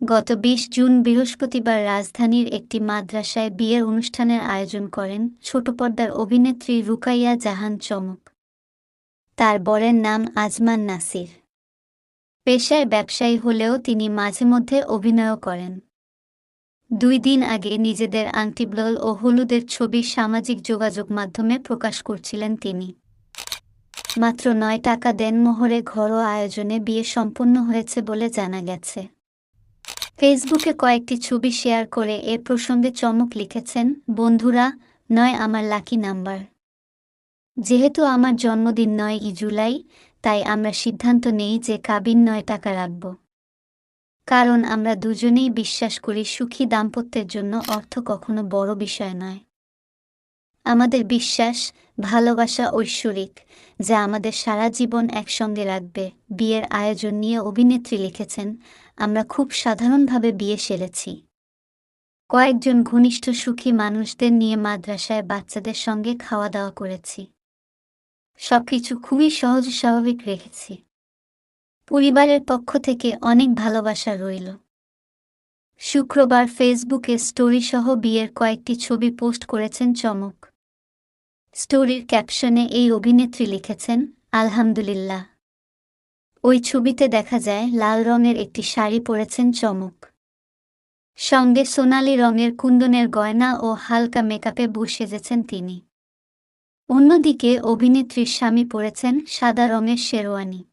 গত বিশ জুন বৃহস্পতিবার রাজধানীর একটি মাদ্রাসায় বিয়ের অনুষ্ঠানের আয়োজন করেন ছোট পর্দার অভিনেত্রী রুকাইয়া জাহান চমক। তার বরের নাম আজমান নাসির। পেশায় ব্যবসায়ী হলেও তিনি মাঝে মধ্যে অভিনয়ও করেন। দুই দিন আগে নিজেদের আংটিব্লল ও হলুদের ছবি সামাজিক যোগাযোগ মাধ্যমে প্রকাশ করছিলেন তিনি। মাত্র নয় টাকা দেনমোহরে ঘরোয়া আয়োজনে বিয়ে সম্পন্ন হয়েছে বলে জানা গেছে। ফেসবুকে কয়েকটি ছবি শেয়ার করে এ প্রসঙ্গে চমক লিখেছেন, বন্ধুরা, নয় আমার লাকি নাম্বার। যেহেতু আমার জন্মদিন নয় ই জুলাই, তাই আমরা সিদ্ধান্ত নেই যে কাবিন নয় টাকা রাখব। কারণ আমরা দুজনেই বিশ্বাস করি সুখী দাম্পত্যের জন্য অর্থ কখনো বড় বিষয় নয়। আমাদের বিশ্বাস, ভালোবাসা ঐশ্বরিক, যা আমাদের সারা জীবন একসঙ্গে রাখবে। বিয়ের আয়োজন নিয়ে অভিনেত্রী লিখেছেন, আমরা খুব সাধারণভাবে বিয়ে সেরেছি। কয়েকজন ঘনিষ্ঠ সুখী মানুষদের নিয়ে মাদ্রাসায় বাচ্চাদের সঙ্গে খাওয়া দাওয়া করেছি। সবকিছু খুবই সহজ স্বাভাবিক রেখেছি। পরিবারের পক্ষ থেকে অনেক ভালোবাসা রইল। শুক্রবার ফেসবুকে স্টোরিসহ বিয়ের কয়েকটি ছবি পোস্ট করেছেন চমক। স্টোরির ক্যাপশনে এই অভিনেত্রী লিখেছেন, আলহামদুলিল্লাহ। ওই ছবিতে দেখা যায়, লাল রঙের একটি শাড়ি পরেছেন চমক। সঙ্গে সোনালি রঙের কুন্দনের গয়না ও হালকা মেকআপে বুশ সেজেছেন তিনি। অন্যদিকে অভিনেত্রীর স্বামী পরেছেন সাদা রঙের শেরওয়ানি।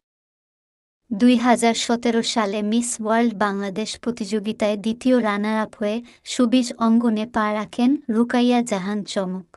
দুই হাজার সতেরো সালে মিস ওয়ার্ল্ড বাংলাদেশ প্রতিযোগিতায় দ্বিতীয় রানার আপ হয়ে সুবিজ অঙ্গনে পা রাখেন রুকাইয়া জাহান চমক।